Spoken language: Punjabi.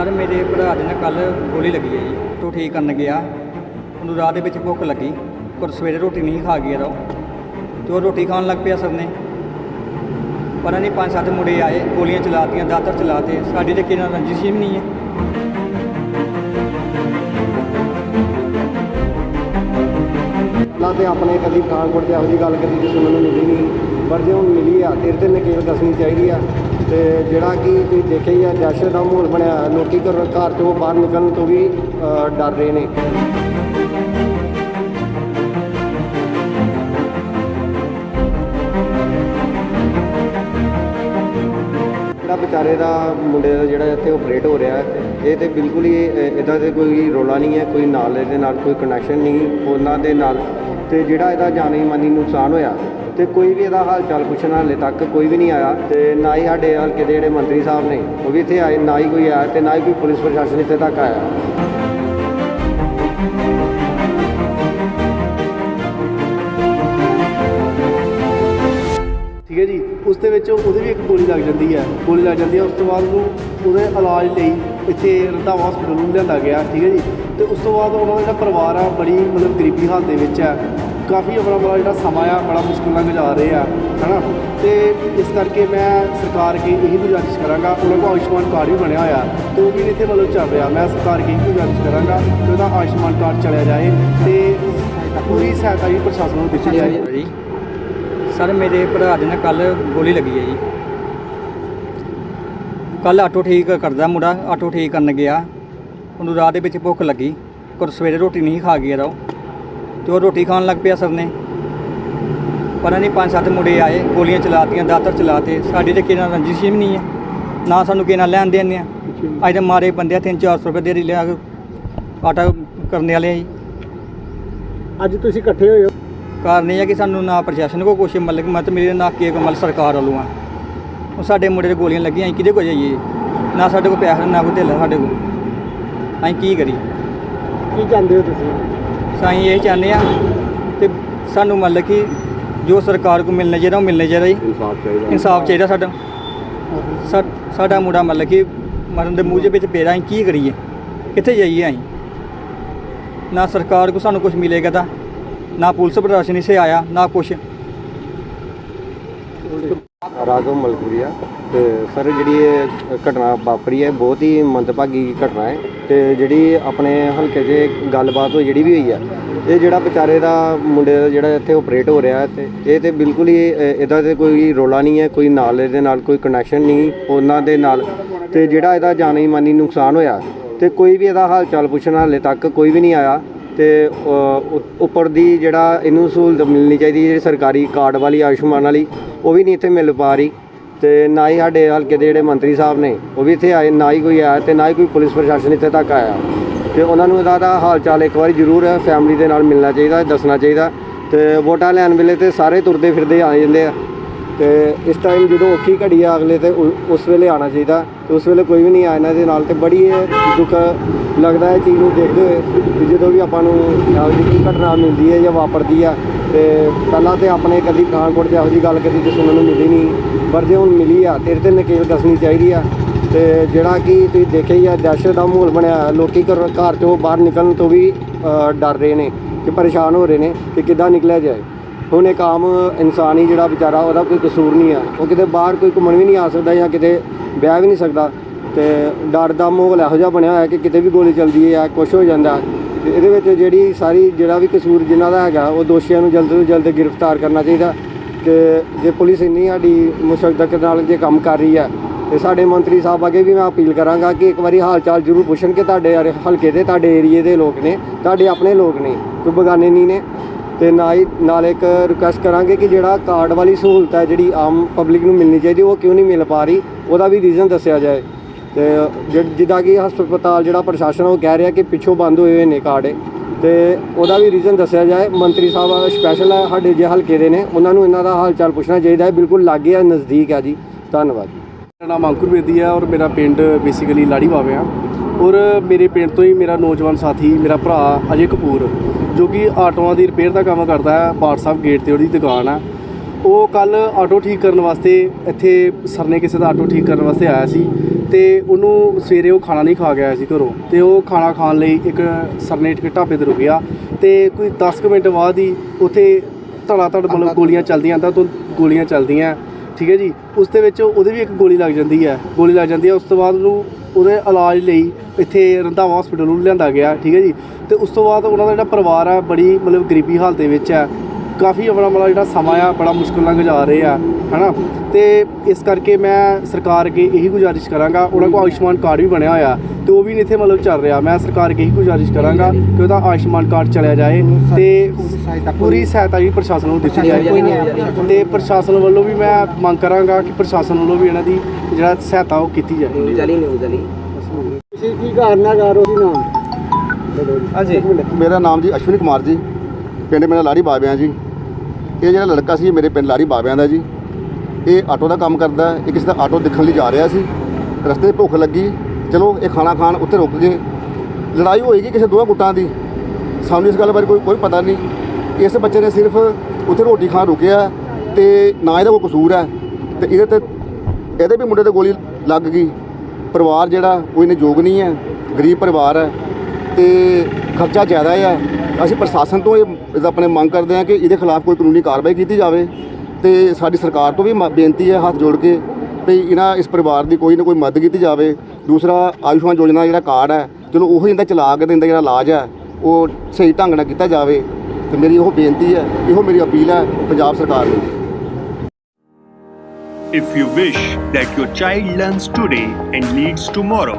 ਸਰ, ਮੇਰੇ ਭਰਾ ਦੇ ਨਾਲ ਕੱਲ ਗੋਲੀ ਲੱਗੀ ਹੈ ਜੀ। ਤੂੰ ਠੀਕ ਕਰਨ ਗਿਆ। ਉਹਨੂੰ ਰਾਹ ਦੇ ਵਿੱਚ ਭੁੱਖ ਲੱਗੀ। ਪਰ ਸਵੇਰੇ ਰੋਟੀ ਨਹੀਂ ਖਾ ਗਿਆ ਰੋ ਤੇ ਉਹ ਰੋਟੀ ਖਾਣ ਲੱਗ ਪਿਆ ਸਰ ਨੇ। ਪਤਾ ਨਹੀਂ ਪੰਜ ਸੱਤ ਮੁੰਡੇ ਆਏ, ਗੋਲੀਆਂ ਚਲਾਤੀਆਂ, ਦਾਤਰ ਚਲਾਤੇ। ਸਾਡੀ ਤੇ ਕਿਹਨਾਂ ਰੰਜਿਸ਼ ਹੀ ਨਹੀਂ ਹੈ। ਨਾ ਤੇ ਆਪਣੇ ਕਦੀ ਪਠਾਨਕੋਟ 'ਚ ਇਹੋ ਜਿਹੀ ਗੱਲ ਕਦੀ ਕਿਸੇ ਨੂੰ ਮਿਲੀ ਨਹੀਂ। ਪਰ ਜੇ ਹੁਣ ਮਿਲੀ ਆ, ਤੇਰੇ ਤੇ ਨਕੇਲ ਦੱਸਣੀ ਚਾਹੀਦੀ ਆ। ਤੇ ਜਿਹੜਾ ਕਿ ਤੁਸੀਂ ਦੇਖਿਆ ਹੀ ਆ, ਦਹਿਸ਼ਤ ਦਾ ਮਾਹੌਲ ਬਣਿਆ ਹੋਇਆ। ਲੋਕੀ ਘਰ ਘਰ ਤੋਂ ਬਾਹਰ ਨਿਕਲਣ ਤੋਂ ਵੀ ਡਰ ਰਹੇ ਨੇ ਜਿਹੜਾ ਵਿਚਾਰੇ ਦਾ ਮੁੰਡੇ ਦਾ ਜਿਹੜਾ ਇੱਥੇ ਆਪਰੇਟ ਹੋ ਰਿਹਾ ਇਹ ਤੇ ਬਿਲਕੁਲ ਹੀ ਇਹਦਾ ਦੇ ਕੋਈ ਰੋਲਾ ਨਹੀਂ ਹੈ, ਕੋਈ ਨਾਲ ਇਹਦੇ ਨਾਲ ਕੋਈ ਕਨੈਕਸ਼ਨ ਨਹੀਂ, ਉਹਨਾਂ ਦੇ ਨਾਲ ਤੇ ਜਿਹੜਾ ਇਹਦਾ ਜਾਨੀ ਮਾਨੀ ਨੁਕਸਾਨ ਹੋਇਆ ਤੇ ਕੋਈ ਵੀ ਇਹਦਾ ਹਾਲ ਚਾਲ ਪੁੱਛਣ ਹਾਲੇ ਤੱਕ ਕੋਈ ਵੀ ਨਹੀਂ ਆਇਆ ਤੇ ਨਾ ਹੀ ਸਾਡੇ ਹਲਕੇ ਦੇ ਜਿਹੜੇ ਮੰਤਰੀ ਸਾਹਿਬ ਨੇ, ਉਹ ਵੀ ਇੱਥੇ ਆਏ, ਨਾ ਹੀ ਕੋਈ ਆਇਆ ਤੇ ਨਾ ਹੀ ਕੋਈ ਪੁਲਿਸ ਪ੍ਰਸ਼ਾਸਨ ਇੱਥੇ ਤੱਕ ਆਇਆ। ਠੀਕ ਹੈ ਜੀ? ਉਸ ਦੇ ਵਿੱਚ ਉਹਦੇ ਵੀ ਇੱਕ ਗੋਲੀ ਲੱਗ ਜਾਂਦੀ ਹੈ। ਗੋਲੀ ਲੱਗ ਜਾਂਦੀ ਹੈ, ਉਸ ਤੋਂ ਬਾਅਦ ਉਹਨੂੰ ਉਹਦੇ ਇਲਾਜ ਲਈ ਇੱਥੇ ਰੰਧਾਵਾ ਹਸਪੀਟਲ ਨੂੰ ਲਿਆਂਦਾ ਗਿਆ, ਠੀਕ ਹੈ ਜੀ? ਤੇ ਉਸ ਤੋਂ ਬਾਅਦ ਉਹਨਾਂ ਦਾ ਜਿਹੜਾ ਪਰਿਵਾਰ ਆ, ਬੜੀ ਮਤਲਬ ਗਰੀਬੀ ਹਾਲਤ ਦੇ ਵਿੱਚ ਹੈ। ਕਾਫੀ ਆਪਣਾ ਬੜਾ ਜਿਹੜਾ ਸਮਾਂ ਆ, ਬੜਾ ਮੁਸ਼ਕਿਲ ਨਾਲ ਗੁਜ਼ਾਰ ਰਹੇ ਆ, ਹਨਾ? ਤੇ ਇਸ ਕਰਕੇ ਮੈਂ ਸਰਕਾਰ ਅੱਗੇ ਇਹੀ ਗੁਜ਼ਾਰਿਸ਼ ਕਰਾਂਗਾ, ਉਹਨਾਂ ਕੋਲ ਆਯੁਸ਼ਮਾਨ ਕਾਰਡ ਵੀ ਬਣਿਆ ਹੋਇਆ। ਤੇ ਉਹ ਵੀ ਇੱਥੇ ਮਤਲਬ ਚੱਲ ਰਿਹਾ। ਮੈਂ ਸਰਕਾਰ ਅੱਗੇ ਇਹੀ ਗੁਜ਼ਾਰਿਸ਼ ਕਰਾਂਗਾ ਕਿ ਉਹਦਾ ਆਯੁਸ਼ਮਾਨ ਕਾਰਡ ਚਲਿਆ ਜਾਏ ਤੇ ਪੂਰੀ ਸਹਾਇਤਾ ਵੀ ਪ੍ਰਸ਼ਾਸਨ ਨੂੰ ਦਿੱਤੀ ਜਾਏ। ਸਰ, ਮੇਰੇ ਭਰਾ ਦੇ ਨਾਲ ਕੱਲ ਗੋਲੀ ਲੱਗੀ ਹੈ ਜੀ। ਕੱਲ ਆਟੋ ਠੀਕ ਕਰਦਾ ਮੁੰਡਾ, ਆਟੋ ਠੀਕ ਕਰਨ ਗਿਆ। ਉਹਨੂੰ ਰਾਹ ਦੇ ਵਿੱਚ ਭੁੱਖ ਲੱਗੀ। ਪਰ ਸਵੇਰੇ ਰੋਟੀ ਨਹੀਂ ਖਾ ਗਿਆ ਰੋ ਤੇ ਉਹ ਰੋਟੀ ਖਾਣ ਲੱਗ ਪਿਆ ਸਰ ਨੇ। ਪਰ ਨਹੀਂ ਪੰਜ ਸੱਤ ਮੁੰਡੇ ਆਏ, ਗੋਲੀਆਂ ਚਲਾਤੀਆਂ, ਦਾਤਰ ਚਲਾਤੇ। ਸਾਡੀ ਤੇ ਕਿਹਨਾਂ ਰੰਜਿਸ਼ ਹੀ ਵੀ ਨਹੀਂ ਹੈ। ਨਾ ਸਾਨੂੰ ਕਿਹਨਾਂ ਲੈਣ ਦੇਣ ਆ। ਅੱਜ ਤਾਂ ਮਾਰੇ ਬੰਦੇ ਆ 3-400 ਰੁਪਏ ਦੇ ਲਿਆ ਆਟਾ ਕਰਨ ਵਾਲੇ ਆ ਜੀ। ਅੱਜ ਤੁਸੀਂ ਇਕੱਠੇ ਹੋਏ ਹੋ? ਕਾਰਨ ਇਹ ਹੈ ਕਿ ਸਾਨੂੰ ਨਾ ਪ੍ਰਸ਼ਾਸਨ ਕੋ ਕੁਛ ਮਤਲਬ ਕਿ ਮਤ ਮੇਰੇ ਨਾ ਕੀ ਕਮਲ ਸਰਕਾਰ ਵੱਲੋਂ ਆ। ਉਹ ਸਾਡੇ ਮੁੰਡੇ ਦੇ ਗੋਲੀਆਂ ਲੱਗੀਆਂ ਅਸੀਂ ਕਿਹਦੇ ਕੋ ਜਾਈਏ? ਨਾ ਸਾਡੇ ਕੋਲ ਪੈਸਾ ਨਾ ਕੋਈ ਢਿੱਲਾ ਸਾਡੇ ਕੋਲ। ਅਸੀਂ ਕੀ ਕਰੀਏ? ਕੀ ਚਾਹੁੰਦੇ ਹੋ ਤੁਸੀਂ? ਅਸੀਂ ਇਹ ਚਾਹੁੰਦੇ ਆ ਕਿ ਸਾਨੂੰ ਮਤਲਬ ਕਿ ਜੋ ਸਰਕਾਰ ਕੋ ਮਿਲਣਾ ਚਾਹੀਦਾ ਉਹ ਮਿਲਣਾ ਚਾਹੀਦਾ ਜੀ। ਇਨਸਾਫ ਚਾਹੀਦਾ। ਇਨਸਾਫ ਚਾਹੀਦਾ ਸਾਡਾ। ਸਾ- ਸਾਡਾ ਮੁੰਡਾ ਮਤਲਬ ਕਿ ਮਰਨ ਦੇ ਮੂੰਹ ਦੇ ਵਿੱਚ ਪੇਰਾ ਅਸੀਂ ਕੀ ਕਰੀਏ? ਕਿੱਥੇ ਜਾਈਏ ਅਸੀਂ? ਨਾ ਸਰਕਾਰ ਕੋ ਸਾਨੂੰ ਕੁਝ ਮਿਲੇਗਾ ਤਾਂ। ਨਾ ਪੁਲਿਸ ਪ੍ਰਸ਼ਾਸਨ ਇਸੇ ਆਇਆ, ਨਾ ਕੁਛ। ਰਾਘਵ ਮਲਕੂਰੀਆ ਤੇ ਸਰ ਜਿਹੜੀ ਇਹ ਘਟਨਾ ਵਾਪਰੀ ਹੈ, ਬਹੁਤ ਹੀ ਮੰਦਭਾਗੀ ਘਟਨਾ ਹੈ ਤੇ ਜਿਹੜੀ ਆਪਣੇ ਹਲਕੇ 'ਚ ਗੱਲਬਾਤ ਹੋਈ ਜਿਹੜੀ ਵੀ ਹੋਈ ਹੈ ਇਹ ਜਿਹੜਾ ਵਿਚਾਰੇ ਦਾ ਮੁੰਡੇ ਦਾ ਜਿਹੜਾ ਇੱਥੇ ਆਪਰੇਟ ਹੋ ਰਿਹਾ ਹੈ ਤੇ ਇਹ ਤੇ ਬਿਲਕੁਲ ਹੀ ਇਹਦਾ ਤੇ ਕੋਈ ਰੋਲਾ ਨਹੀਂ ਹੈ, ਕੋਈ ਨਾਲ ਇਹਦੇ ਨਾਲ ਕੋਈ ਕਨੈਕਸ਼ਨ ਨਹੀਂ, ਉਹਨਾਂ ਦੇ ਨਾਲ ਤੇ ਜਿਹੜਾ ਇਹਦਾ ਜਾਨੀ ਮਾਨੀ ਨੁਕਸਾਨ ਹੋਇਆ ਤੇ ਕੋਈ ਵੀ ਇਹਦਾ ਹਾਲ ਚਾਲ ਪੁੱਛਣ ਹਾਲੇ ਤੱਕ ਕੋਈ ਵੀ ਨਹੀਂ ਆਇਆ। ਅਤੇ ਉੱਪਰ ਦੀ ਜਿਹੜਾ ਇਹਨੂੰ ਸਹੂਲਤ ਮਿਲਣੀ ਚਾਹੀਦੀ ਜਿਹੜੀ ਸਰਕਾਰੀ ਕਾਰਡ ਵਾਲੀ, ਆਯੁਸ਼ਮਾਨ ਵਾਲੀ, ਉਹ ਵੀ ਨਹੀਂ ਇੱਥੇ ਮਿਲ ਪਾ ਰਹੀ ਅਤੇ ਨਾ ਹੀ ਸਾਡੇ ਹਲਕੇ ਦੇ ਜਿਹੜੇ ਮੰਤਰੀ ਸਾਹਿਬ ਨੇ, ਉਹ ਵੀ ਇੱਥੇ ਆਏ, ਨਾ ਹੀ ਕੋਈ ਆਇਆ ਅਤੇ ਨਾ ਹੀ ਕੋਈ ਪੁਲਿਸ ਪ੍ਰਸ਼ਾਸਨ ਇੱਥੇ ਤੱਕ ਆਇਆ। ਅਤੇ ਉਹਨਾਂ ਨੂੰ ਇਹਦਾ ਦਾ ਹਾਲ ਚਾਲ ਇੱਕ ਵਾਰੀ ਜ਼ਰੂਰ ਫੈਮਿਲੀ ਦੇ ਨਾਲ ਮਿਲਣਾ ਚਾਹੀਦਾ, ਦੱਸਣਾ ਚਾਹੀਦਾ ਅਤੇ ਵੋਟਾਂ ਲੈਣ ਵੇਲੇ ਤਾਂ ਸਾਰੇ ਤੁਰਦੇ ਫਿਰਦੇ ਆ ਜਾਂਦੇ ਆ। ਤੇ ਇਸ ਟਾਈਮ ਜਦੋਂ ਔਖੀ ਘੜੀ ਆ ਅਗਲੇ ਤੇ ਉ- ਉਸ ਵੇਲੇ ਆਣਾ ਚਾਹੀਦਾ। ਤੇ ਉਸ ਵੇਲੇ ਕੋਈ ਵੀ ਨਹੀਂ ਆਇਆ ਇਹਨਾਂ ਦੇ ਨਾਲ ਤੇ ਬੜੀ ਇਹ ਦੁੱਖ ਲੱਗਦਾ ਹੈ ਚੀਜ਼ ਨੂੰ ਦੇਖਦੇ ਹੋਏ ਕਿ ਜਦੋਂ ਵੀ ਆਪਾਂ ਨੂੰ ਇਹੋ ਜਿਹੀ ਕੋਈ ਘਟਨਾ ਮਿਲਦੀ ਹੈ ਜਾਂ ਵਾਪਰਦੀ ਆ ਤੇ ਪਹਿਲਾਂ ਤੇ ਆਪਣੇ ਕਦੀ ਪਠਾਨਕੋਟ 'ਚ ਇਹੋ ਜਿਹੀ ਗੱਲ ਕਦੀ ਕਿਸੇ ਨੂੰ ਮਿਲੀ ਨਹੀਂ। ਪਰ ਜੇ ਹੁਣ ਮਿਲੀ ਆ ਤੇਰੇ ਤੇ ਨਕੇਲ ਦੱਸਣੀ ਚਾਹੀਦੀ ਆ। ਤੇ ਜਿਹੜਾ ਕਿ ਤੁਸੀਂ ਦੇਖਿਆ ਹੀ ਆ ਦਹਿਸ਼ਤ ਦਾ ਮਾਹੌਲ ਬਣਿਆ ਹੋਇਆ। ਲੋਕੀ ਘਰ ਘਰ ਤੋਂ ਬਾਹਰ ਨਿਕਲਣ ਤੋਂ ਵੀ ਅ, ਡਰ ਰਹੇ ਨੇ ਕਿ ਪਰੇਸ਼ਾਨ ਹੋ ਰਹੇ ਨੇ ਕਿ ਕਿੱਦਾਂ ਨਿਕਲਿਆ ਜਾਏ। ਹੁਣ ਇੱਕ ਆਮ ਇਨਸਾਨ ਹੀ ਜਿਹੜਾ ਵਿਚਾਰਾ, ਉਹਦਾ ਕੋਈ ਕਸੂਰ ਨਹੀਂ ਆ। ਉਹ ਕਿਤੇ ਬਾਹਰ ਕੋਈ ਘੁੰਮਣ ਵੀ ਨਹੀਂ ਆ ਸਕਦਾ ਜਾਂ ਕਿਤੇ ਵਿਆਹ ਵੀ ਨਹੀਂ ਸਕਦਾ। ਤੇ ਡਰ ਦਾ ਮਾਹੌਲ ਇਹੋ ਜਿਹਾ ਬਣਿਆ ਹੋਇਆ ਕਿ ਕਿਤੇ ਵੀ ਗੋਲੀ ਚੱਲਦੀ ਹੈ ਜਾਂ ਕੁਝ ਹੋ ਜਾਂਦਾ। ਤੇ ਇਹਦੇ ਵਿੱਚ ਜਿਹੜੀ ਸਾਰੀ, ਜਿਹੜਾ ਵੀ ਕਸੂਰ ਜਿਨ੍ਹਾਂ ਦਾ ਹੈਗਾ, ਉਹ ਦੋਸ਼ੀਆਂ ਨੂੰ ਜਲਦ ਤੋਂ ਜਲਦ ਗ੍ਰਿਫਤਾਰ ਕਰਨਾ ਚਾਹੀਦਾ। ਕਿ ਜੇ ਪੁਲਿਸ ਇੰਨੀ ਸਾਡੀ ਮੁਸ਼ਕਲ ਨਾਲ ਜੇ ਕੰਮ ਕਰ ਰਹੀ ਹੈ, ਤੇ ਸਾਡੇ ਮੰਤਰੀ ਸਾਹਿਬ ਅੱਗੇ ਵੀ ਮੈਂ ਅਪੀਲ ਕਰਾਂਗਾ ਕਿ ਇੱਕ ਵਾਰੀ ਹਾਲ ਚਾਲ ਜ਼ਰੂਰ ਪੁੱਛਣ ਕਿ ਤੁਹਾਡੇ ਹਰ- ਹਲਕੇ ਦੇ, ਤੁਹਾਡੇ ਏਰੀਏ ਦੇ ਲੋਕ ਨੇ, ਤੁਹਾਡੇ ਆਪਣੇ ਲੋਕ ਨੇ, ਕੋਈ ਬਗਾਨੇ ਨਹੀਂ ਨੇ। ਤੇ ਨਾ ਹੀ ਨਾਲ ਇੱਕ ਰਿਕੁਐਸਟ ਕਰਾਂਗੇ ਕਿ ਜਿਹੜਾ ਕਾਰਡ ਵਾਲੀ ਸਹੂਲਤ ਹੈ ਜਿਹੜੀ ਆਮ ਪਬਲਿਕ ਨੂੰ ਮਿਲਣੀ ਚਾਹੀਦੀ, ਉਹ ਕਿਉਂ ਨਹੀਂ ਮਿਲ ਪਾ ਰਹੀ? ਉਹਦਾ ਵੀ ਰੀਜ਼ਨ ਦੱਸਿਆ ਜਾਏ। ਤੇ ਜਿੱਦਾਂ ਕਿ ਹਸਪਤਾਲ ਜਿਹੜਾ ਪ੍ਰਸ਼ਾਸਨ ਉਹ ਕਹਿ ਰਿਹਾ ਕਿ ਪਿੱਛੋਂ ਬੰਦ ਹੋਏ ਹੋਏ ਨੇ ਕਾਰਡ ਤੇ ਉਹਦਾ ਵੀ ਰੀਜ਼ਨ ਦੱਸਿਆ ਜਾਏ। ਮੰਤਰੀ ਸਾਹਿਬ ਸਪੈਸ਼ਲ ਹੈ ਸਾਡੇ ਜੇ ਹਲਕੇ ਦੇ ਨੇ। ਉਹਨਾਂ ਨੂੰ ਇਹਨਾਂ ਦਾ ਹਾਲ ਚਾਲ ਪੁੱਛਣਾ ਚਾਹੀਦਾ ਹੈ। ਬਿਲਕੁਲ ਲਾਗੇ ਆ, ਨਜ਼ਦੀਕ ਹੈ ਜੀ। ਧੰਨਵਾਦ। ਮੇਰਾ ਨਾਮ ਅੰਕੁਰ ਬੇਦੀ ਹੈ ਔਰ ਮੇਰਾ ਪਿੰਡ ਬੇਸਿਕਲੀ ਲਾੜੀ ਬਾਵੇ ਆ। ਔਰ ਮੇਰੇ ਪਿੰਡ ਤੋਂ ਹੀ ਮੇਰਾ ਨੌਜਵਾਨ ਸਾਥੀ ਮੇਰਾ ਭਰਾ ਅਜੇ ਕਪੂਰ ਜੋ ਕਿ ਆਟੋਆਂ ਦੀ ਰਿਪੇਅਰ ਦਾ ਕੰਮ ਕਰਦਾ ਹੈ ਬਾਟ ਸਾਹਿਬ ਗੇਟ ਤੇ ਉਹਦੀ ਦੁਕਾਨ ਆ। ਉਹ ਕੱਲ ਆਟੋ ਠੀਕ ਕਰਨ ਵਾਸਤੇ ਇੱਥੇ ਸਰ ਨੇ ਕਿਸੇ ਦਾ ਆਟੋ ਠੀਕ ਕਰਨ ਵਾਸਤੇ ਆਇਆ ਸੀ ਤੇ ਉਹਨੂੰ ਸਵੇਰੇ ਉਹ ਖਾਣਾ ਨਹੀਂ ਖਾ ਗਿਆ ਸੀ ਘਰੋਂ। ਤੇ ਉਹ ਖਾਣਾ ਖਾਣ ਲਈ ਇੱਕ ਸਰਨੇਟ ਕੇ ਢਾਬੇ ਤੇ ਰੁਕਿਆ ਤੇ ਕੋਈ 10 ਕੁ ਮਿੰਟ ਬਾਅਦ ਹੀ ਉੱਥੇ ਧੜਾ ਧੜ ਮਤਲਬ ਗੋਲੀਆਂ ਚੱਲਦੀਆਂ ਤਾਂ ਤੋਂ ਗੋਲੀਆਂ ਚੱਲਦੀਆਂ। ਠੀਕ ਹੈ ਜੀ? ਉਸ ਦੇ ਵਿੱਚ ਉਹਦੇ ਵੀ ਇੱਕ ਗੋਲੀ ਲੱਗ ਜਾਂਦੀ ਹੈ। ਗੋਲੀ ਲੱਗ ਜਾਂਦੀ ਹੈ, ਉਸ ਤੋਂ ਬਾਅਦ ਉਹਨੂੰ ਉਹਦੇ ਇਲਾਜ ਲਈ ਇੱਥੇ ਰੰਧਾਵਾ ਹਸਪੀਟਲ ਨੂੰ ਲਿਆਂਦਾ ਗਿਆ, ਠੀਕ ਹੈ ਜੀ? ਤੇ ਉਸ ਤੋਂ ਬਾਅਦ ਉਹਨਾਂ ਦਾ ਜਿਹੜਾ ਪਰਿਵਾਰ ਹੈ, ਬੜੀ ਮਤਲਬ ਗਰੀਬੀ ਹਾਲਤ ਦੇ ਵਿੱਚ ਹੈ। ਕਾਫੀ ਆਪਣਾ ਮਤਲਬ ਜਿਹੜਾ ਸਮਾਂ ਆ ਬੜਾ ਮੁਸ਼ਕਿਲ ਨਾਲ ਗੁਜ਼ਾਰ ਰਹੇ ਆ ਹਨਾ? ਤੇ ਇਸ ਕਰਕੇ ਮੈਂ ਸਰਕਾਰ ਅੱਗੇ ਇਹੀ ਗੁਜ਼ਾਰਿਸ਼ ਕਰਾਂਗਾ ਉਹਨਾਂ ਕੋਲ ਆਯੁਸ਼ਮਾਨ ਕਾਰਡ ਵੀ ਬਣਿਆ ਹੋਇਆ ਤੇ ਉਹ ਵੀ ਨਹੀਂ ਇੱਥੇ ਮਤਲਬ ਚੱਲ ਰਿਹਾ। ਮੈਂ ਸਰਕਾਰ ਅੱਗੇ ਇਹੀ ਗੁਜ਼ਾਰਿਸ਼ ਕਰਾਂਗਾ ਕਿ ਉਹਦਾ ਆਯੁਸ਼ਮਾਨ ਕਾਰਡ ਚਲਿਆ ਜਾਏ ਤੇ ਪੂਰੀ ਸਹਾਇਤਾ ਵੀ ਪ੍ਰਸ਼ਾਸਨ ਨੂੰ ਦਿੱਤੀ ਜਾਏ। ਤੇ ਪ੍ਰਸ਼ਾਸਨ ਵੱਲੋਂ ਵੀ ਮੈਂ ਮੰਗ ਕਰਾਂਗਾ ਕਿ ਪ੍ਰਸ਼ਾਸਨ ਵੱਲੋਂ ਵੀ ਇਹਨਾਂ ਦੀ ਜਿਹੜਾ ਸਹਾਇਤਾ ਉਹ ਕੀਤੀ ਜਾਏ। ਕੀ ਕਾਰਨ ਹੈ ਗਾਰੋ ਦੀ ਨਾਮ? ਹਾਂਜੀ ਮੇਰਾ ਨਾਮ ਜੀ ਅਸ਼ਵਨੀ ਕੁਮਾਰ ਜੀ ਪਿੰਡ ਮੇਰਾ ਲਾੜੀ ਬਾਬਿਆਂ ਜੀ। ਇਹ ਜਿਹੜਾ ਲੜਕਾ ਸੀ ਮੇਰੇ ਪਿੰਡ ਲਾਰੀ ਬਾਬਿਆਂ ਦਾ ਜੀ। ਇਹ ਆਟੋ ਦਾ ਕੰਮ ਕਰਦਾ, ਇਹ ਕਿਸੇ ਦਾ ਆਟੋ ਦੇਖਣ ਲਈ ਜਾ ਰਿਹਾ ਸੀ। ਰਸਤੇ ਭੁੱਖ ਲੱਗੀ। ਚਲੋ, ਇਹ ਖਾਣਾ ਖਾਣ ਉੱਥੇ ਰੁਕ ਗਏ। ਲੜਾਈ ਹੋਏਗੀ ਕਿਸੇ ਦੋਹਾਂ ਗੁੱਟਾਂ ਦੀ। ਸਾਨੂੰ ਇਸ ਗੱਲ ਬਾਰੇ ਕੋਈ ਕੋਈ ਪਤਾ ਨਹੀਂ। ਇਸ ਬੱਚੇ ਨੇ ਸਿਰਫ ਉੱਥੇ ਰੋਟੀ ਖਾਣ ਰੁਕਿਆ ਤੇ ਨਾ ਇਹਦਾ ਕੋਈ ਕਸੂਰ ਹੈ। ਤੇ ਇਹਦੇ ਤੇ ਇਹਦੇ ਵੀ ਮੁੰਡੇ ਤੇ ਗੋਲੀ ਲੱਗ ਗਈ। ਪਰਿਵਾਰ ਜਿਹੜਾ, ਕੋਈ ਨੇ ਯੋਗ ਨਹੀਂ ਹੈ। ਗਰੀਬ ਪਰਿਵਾਰ ਹੈ। ਤੇ ਖਰਚਾ ਜ਼ਿਆਦਾ ਹੈ ਅਸੀਂ ਪ੍ਰਸ਼ਾਸਨ ਤੋਂ ਇਹ ਇਹਦਾ ਆਪਣੇ ਮੰਗ ਕਰਦੇ ਹਾਂ ਕਿ ਇਹਦੇ ਖਿਲਾਫ ਕੋਈ ਕਾਨੂੰਨੀ ਕਾਰਵਾਈ ਕੀਤੀ ਜਾਵੇ ਤੇ ਸਾਡੀ ਸਰਕਾਰ ਤੋਂ ਵੀ ਮ- ਬੇਨਤੀ ਹੈ ਹੱਥ ਜੋੜ ਕੇ ਵੀ ਇਹਨਾਂ ਇਸ ਪਰਿਵਾਰ ਦੀ ਕੋਈ ਨਾ ਕੋਈ ਮਦਦ ਕੀਤੀ ਜਾਵੇ। ਦੂਸਰਾ ਆਯੁਸ਼ਮਾਨ ਯੋਜਨਾ ਦਾ ਜਿਹੜਾ ਕਾਰਡ ਹੈ ਚਲੋ ਉਹ ਇਹਦਾ ਚਲਾ ਕੇ ਦਿੰਦਾ ਜਿਹੜਾ ਇਲਾਜ ਹੈ ਉਹ ਸਹੀ ਢੰਗ ਨਾਲ ਕੀਤਾ ਜਾਵੇ। ਤੇ ਮੇਰੀ ਉਹ ਬੇਨਤੀ ਹੈ ਇਹੋ ਮੇਰੀ ਅਪੀਲ ਹੈ ਪੰਜਾਬ ਸਰਕਾਰ ਨੂੰ। If you wish that your child learns today and leads tomorrow,